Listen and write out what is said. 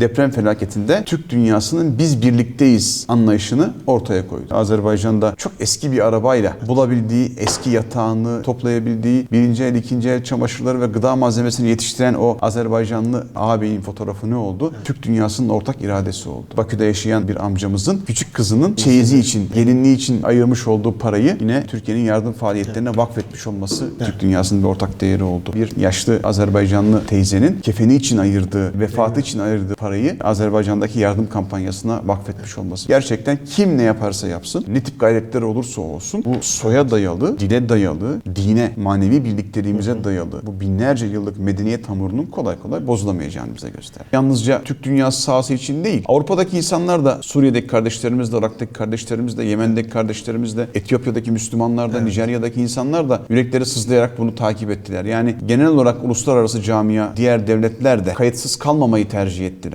Deprem felaketinde Türk dünyasının biz birlikteyiz anlayışını ortaya koydu. Azerbaycan'da çok eski bir arabayla bulabildiği eski yatağını toplayabildiği birinci el, ikinci el çamaşırları ve gıda malzemesini yetiştiren o Azerbaycanlı ağabeyin fotoğrafı ne oldu? Türk dünyasının ortak iradesi oldu. Bakü'de yaşayan bir amcamızın küçük kızının çeyizi için, gelinliği için ayırmış olduğu parayı yine Türkiye'nin yardım faaliyetlerine vakfetmiş olması Türk dünyasının bir ortak değeri oldu. Bir yaşlı Azerbaycanlı teyzenin kefeni için ayırdığı, vefatı için ayırdığı parayı Azerbaycan'daki yardım kampanyasına vakfetmiş olması. Gerçekten kim ne yaparsa yapsın, ne tip gayretler olursa olsun bu soya dayalı, dile dayalı, dine, manevi birlikteliğimize dayalı bu binlerce yıllık medeniyet hamurunun kolay kolay bozulamayacağını bize göster. Yalnızca Türk dünyası sahası için değil, Avrupa'daki insanlar da Suriye'deki kardeşlerimiz de, Irak'taki kardeşlerimiz de, Yemen'deki kardeşlerimiz de, Etiyopya'daki Müslümanlar da, Nijerya'daki insanlar da yürekleri sızlayarak bunu takip ettiler. Yani genel olarak uluslararası camia, diğer devletler de kayıtsız kalmamayı tercih ettiler.